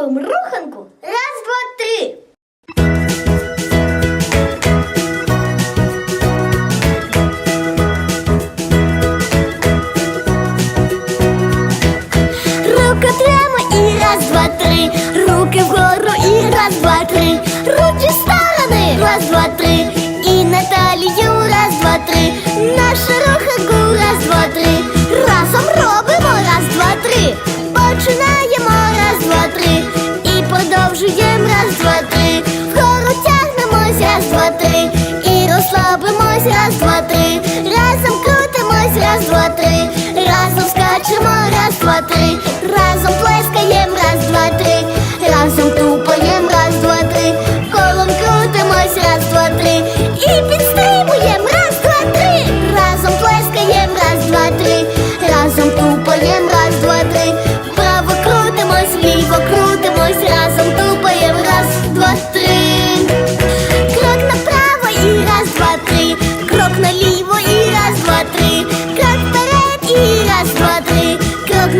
Робимо руханку. Раз, два, три. Рука прямо и раз, два, три. Руки вгору и раз, два, три. Руки в сторони. Раз, два, три. раз, два, три, разом крутимось, раз, два, три, разом скачемо, раз, два, три.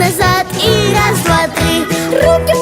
назад и раз, два, три. Руки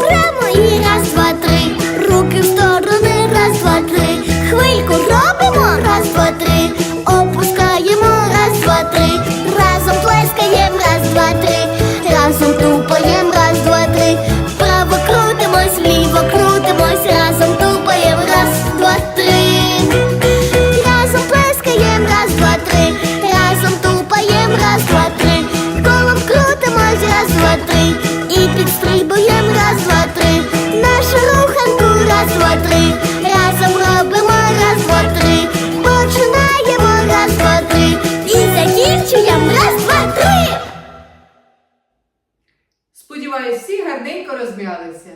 Сподіваюсь, всі гарненько розм'ялися.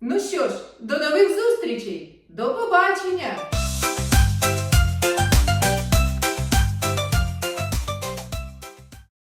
Ну що ж, до нових зустрічей! До побачення!